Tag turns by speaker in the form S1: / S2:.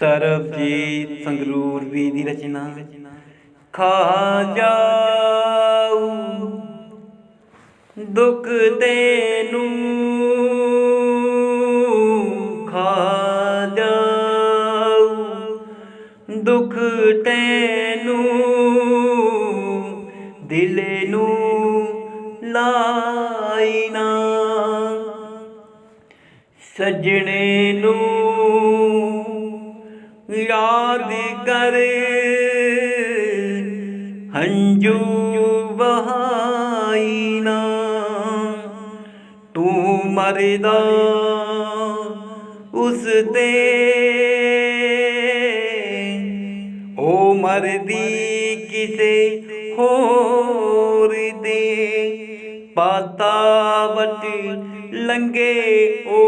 S1: ਸਰਬਜੀਤ ਸੰਗਰੂਰ ਵੀ ਦੀ ਰਚਨਾ। ਖਾ ਜਾਊ, ਦੁੱਖ ਤੈਨੂੰ, ਖਾ ਜਾਊ, ਦੁੱਖ ਤੈਨੂੰ, ਦਿਲ ਨੂੰ ਲਾਈ ਨਾ। ਸਜਣੇ ਨੂੰ ਯਾਦ ਕਰ। ਹੰਝੂ ਬਹਾਈ ਨਾ। ਤੂੰ ਮਰਦਾ ਉਸ ਤੇ। ਉਹ ਮਰਦੀ ਕਿਸੇ ਹੋਰ ਦੇ ਪਾਤਾ ਵਟ ਲੰਗੇ ਹੋ